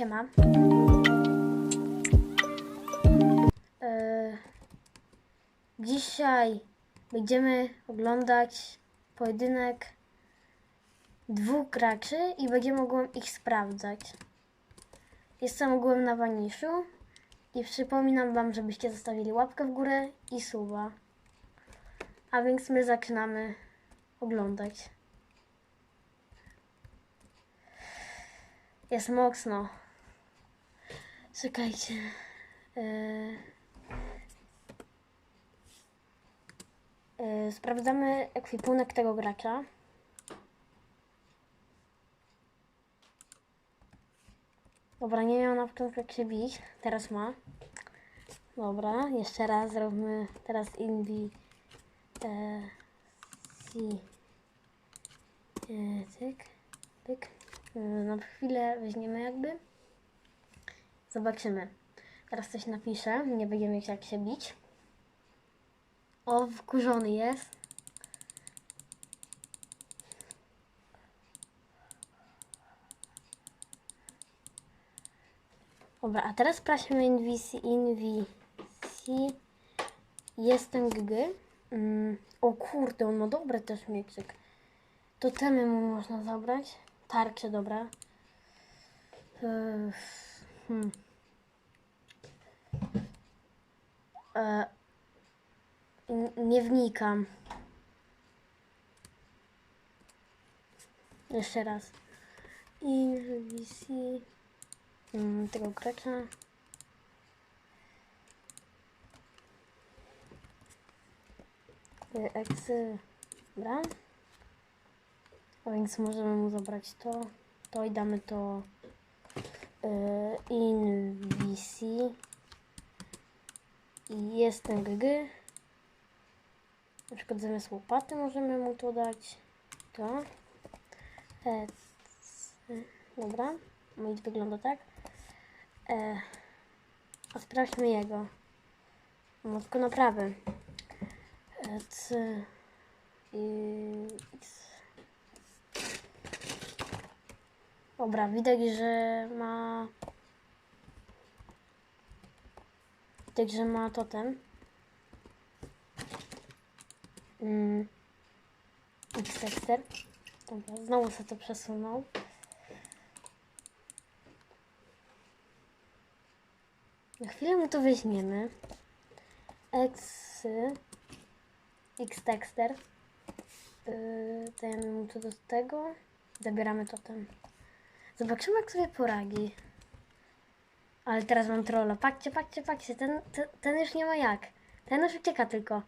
Siema. E, dzisiaj będziemy oglądać pojedynek dwóch graczy i będziemy ogółem ich sprawdzać. Jestem ogółem na Waniszu i przypominam Wam, żebyście zostawili łapkę w górę i suba. A więc my zaczynamy oglądać. Jest mocno. Czekajcie. Yy... Yy, sprawdzamy ekwipunek tego gracza. Dobra, nie miał na początku jak się bić. Teraz ma. Dobra, jeszcze raz zrobimy teraz invi. E, si. E, cyk. Pyk. E, na chwilę weźmiemy jakby. Zobaczymy. Teraz coś napiszę. Nie będziemy mieć jak się bić. O, wkurzony jest. Dobra, a teraz sprawdźmy inwisi, inwisi. Jestem GG. Mm, o kurde, on ma dobry też mieczyk. Totemy mu można zabrać. Tarcze, dobra. Yy, hmm. E, nie wnikam. Jeszcze raz. Inwisi. Mm, tego gracza. Eksy. Dobra. A więc możemy mu zabrać to. To i damy to y, in VC. I jestem GG. Na przykład zamiast łopaty możemy mu to dać. To. Eksy. Dobra. Mój wygląda tak. E, a sprawdźmy jego. No tylko naprawy. E, C, i. Dobra, widać, że ma... Widać, że ma totem. Mm. X-Texter. Dobra, znowu sobie to przesunął. Na chwilę mu to weźmiemy. X, X Texter. Yy, dajemy mu to do tego. Zabieramy to tam. Zobaczymy jak sobie poradzi. Ale teraz mam trolla. Patrzcie, patrzcie, patrzcie. Ten, ten, ten już nie ma jak. Ten już ucieka tylko.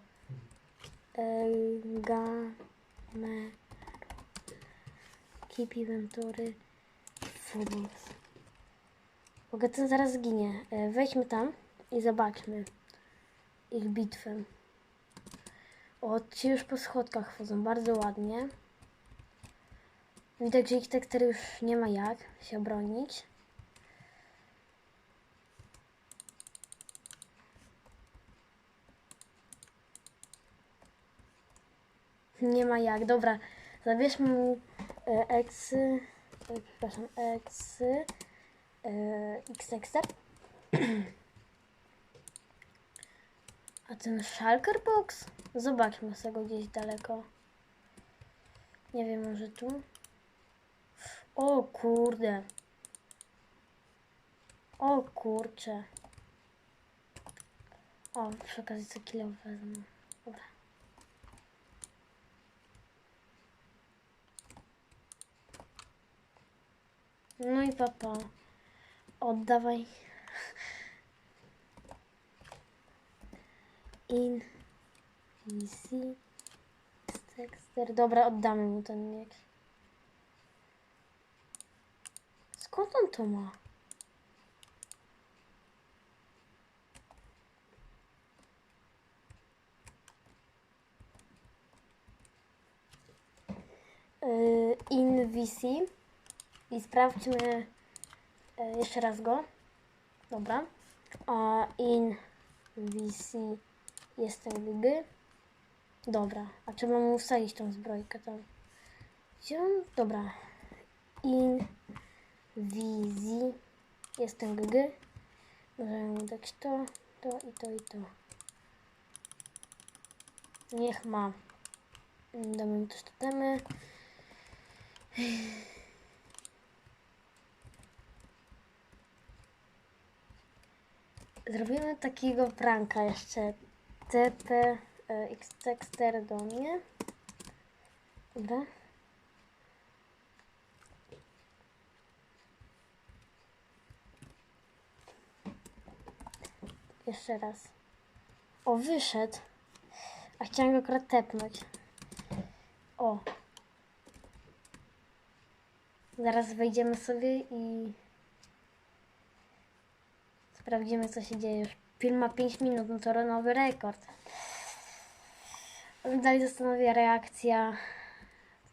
Ga, me, keep inventory, fools. Mogę ten zaraz zginie. E, Wejdźmy tam i zobaczmy ich bitwę. O, ci już po schodkach wchodzą bardzo ładnie. Widać, że ich tekster już nie ma jak się obronić. Nie ma jak. Dobra, zabierzmy mu e, eksy. E, przepraszam, eksy. E. A ten Shulker Box? Zobaczmy sobie go gdzieś daleko. Nie wiem, może tu? O kurde. O kurcze. O, przy okazji co kilo wezmę. Dobra. No i papa. Oddawaj. In. Easy. Texter. Dobra, oddamy mu ten miecz. Skąd on to ma? Yy, in VC. I sprawdźmy e, jeszcze raz go. Dobra. A in VC jestem GG. Dobra. A trzeba mu wsadzić tą zbrojkę tam. Dobra. In VZ jestem GG. Możemy dać to, to i to i to. Niech ma. Damy mu też. Zrobimy takiego pranka jeszcze. TP e, X Texter do mnie. Dobra. Jeszcze raz. O, wyszedł. A chciałem go akurat tepnąć. O. Zaraz wejdziemy sobie i sprawdzimy, co się dzieje. Już film ma 5 minut, no to nowy rekord. Dalej zastanawia reakcja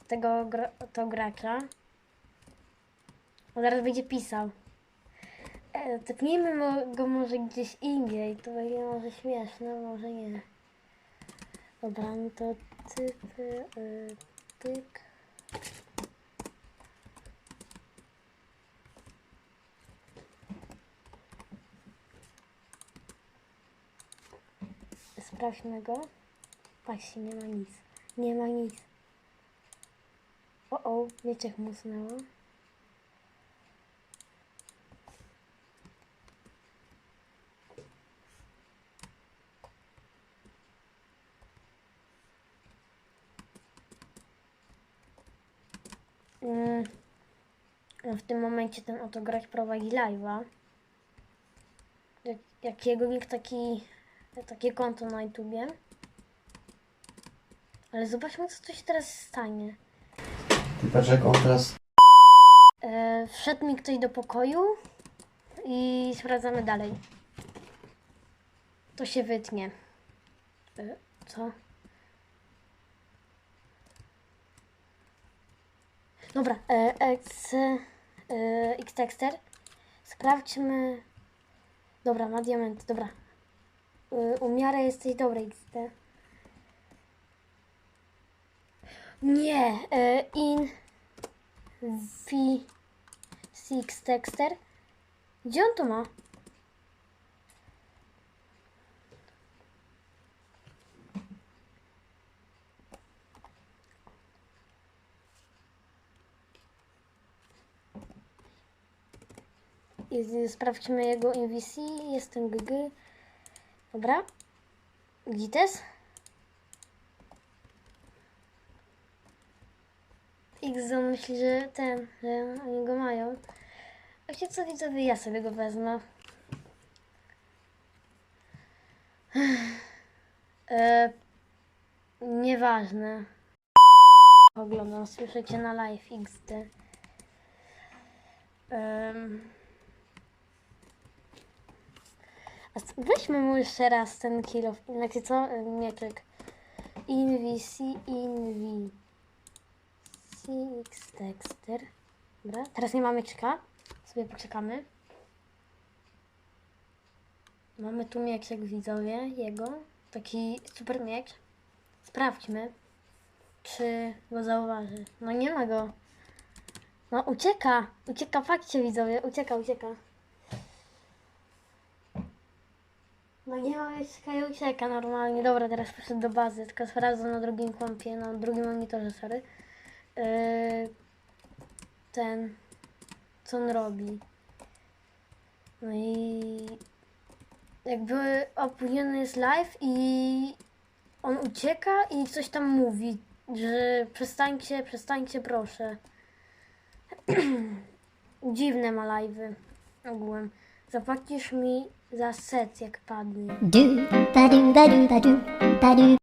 tego gra, to gracza. On zaraz będzie pisał. E, tepnijmy mo- go może gdzieś indziej. To będzie może śmieszne, może nie. Dobra, no to typy, y, tyk. Sprawdźmy go. Nie ma nic. Nie ma nic. O, o, wiecie, jak musnęło. Mm, w tym momencie ten oto grać prowadzi live'a. Jak, jak jego nick taki, takie konto na YouTubie. Ale zobaczmy, co tu się teraz stanie. Ty patrz jak on teraz E, wszedł mi ktoś do pokoju i sprawdzamy dalej. To się wytnie. E, co? Dobra, e, X, e, X Texter. Sprawdźmy. Dobra, ma diament, dobra. E, u miarę jesteś dobry, XT. Nie, e, in. V Six Texter. Gdzie on to ma? I sprawdźmy jego MVC. Jestem GG. Dobra. Gites. Xon myśli, że ten, że oni go mają. A wiecie co widzowie, ja sobie go wezmę. E, nieważne. Oglądam, słyszycie na live XD. Em. A s- weźmy mu jeszcze raz ten kill of... Znaczy co? Mieczyk. Invi, Invi. CX Dexter. Dobra, teraz nie mamy czeka. Sobie poczekamy. Mamy tu mieczek widzowie, jego. Taki super miecz. Sprawdźmy, czy go zauważy. No nie ma go. No ucieka, ucieka, fakcie widzowie, ucieka, ucieka. No nie ma mieczka i ucieka normalnie. Dobra, teraz poszedł do bazy, tylko sprawdzę na drugim kompie, na drugim monitorze, sorry. Yy, ten, co on robi. No i jakby opóźniony jest live i on ucieka i coś tam mówi, że przestańcie, przestańcie proszę. Dziwne ma live'y ogółem. Zapłacisz mi za set jak padnie. do ba do ba do ba do ba do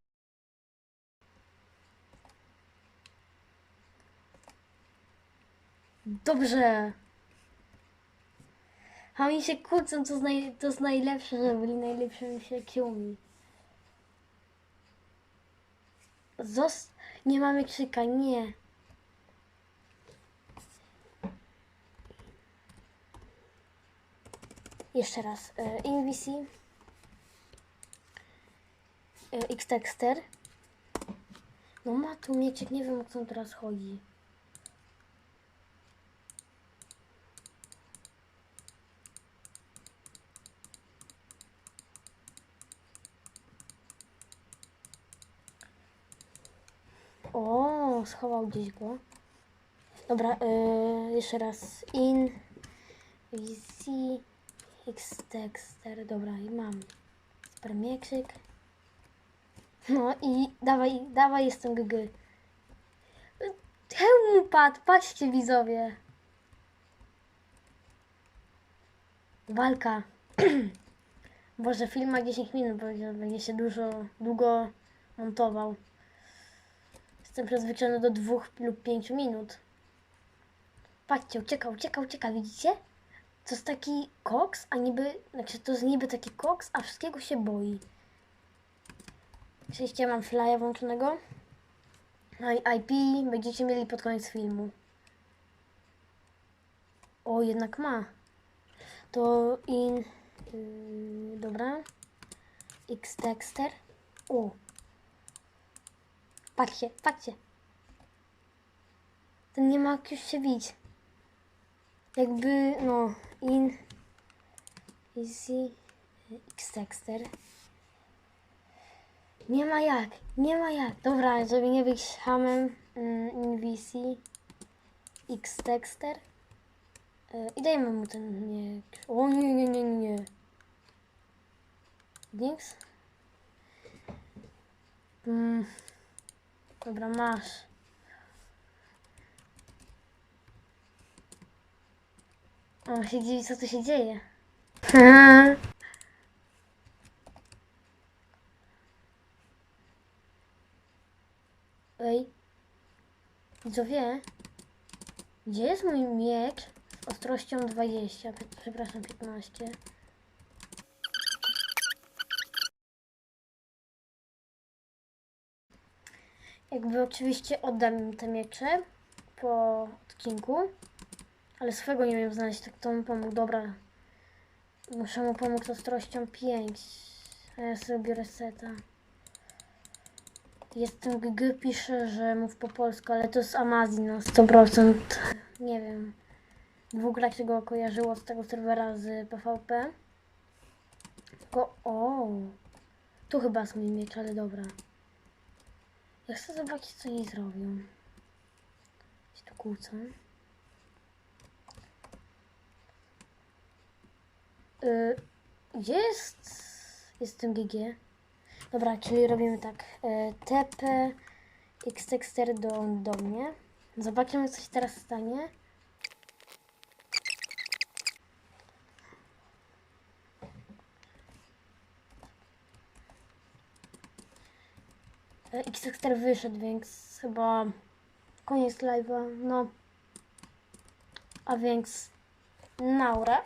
Dobrze. A oni się kłócą, co naj, to jest najlepsze, że byli najlepszymi przyjaciółmi. Zos... Nie mamy krzyka, nie. Jeszcze raz. E, MVC. E, Xtexter. No ma tu mieciek, nie wiem, jak on teraz chodzi. O, schował gdzieś go. Dobra, yy, jeszcze raz. In, wizji. X Dexter. Dobra, i mam. Spermiekrzyk. No i dawaj, dawaj, jestem GG. Hełm mu padł, patrzcie widzowie. Walka. Boże, film ma 10 minut, bo będzie się dużo, długo montował. Jestem przyzwyczajony do 2 lub 5 minut. Patrzcie, ucieka, ucieka, ucieka, widzicie? To jest taki koks, a niby, znaczy to jest niby taki koks, a wszystkiego się boi. Oczywiście mam flya włączonego. No i IP będziecie mieli pod koniec filmu. O, jednak ma. To in... Yy, dobra. X Dexter. O. Patrzcie, patrzcie. Ten nie ma jak już się bić. Jakby, no, in... Easy... X Dexter. Nie ma jak, nie ma jak. Dobra, żeby nie być hamem, mm, InVC, X Dexter. E, I dajmy mu ten nie. O nie, nie, nie, nie. Nix. Mm. Dobra, masz. O, się dziwi, co tu się dzieje. Ej. Widzowie, gdzie jest mój miecz z ostrością 20? Pi- Przepraszam, 15. Jakby oczywiście oddam te miecze po odcinku, ale swego nie wiem znaleźć, tak to mu pomógł. Dobra, muszę mu pomóc z ostrością 5, a ja sobie biorę seta. Jestem GG, pisze, że mów po polsku, ale to jest Amazon na 100%. Nie wiem. Dwóch graczy go kojarzyło z tego serwera z PvP. Tylko, o, tu chyba jest mój miecz, ale dobra. Ja chcę zobaczyć, co oni zrobią. Się tu kłócą. Y, gdzie jest... Jestem GG. Dobra, czyli robimy tak. E, TP Xtexter do, do mnie. Zobaczymy, co się teraz stanie. E, Xtexter wyszedł, więc chyba koniec live'a. No. A więc Naura.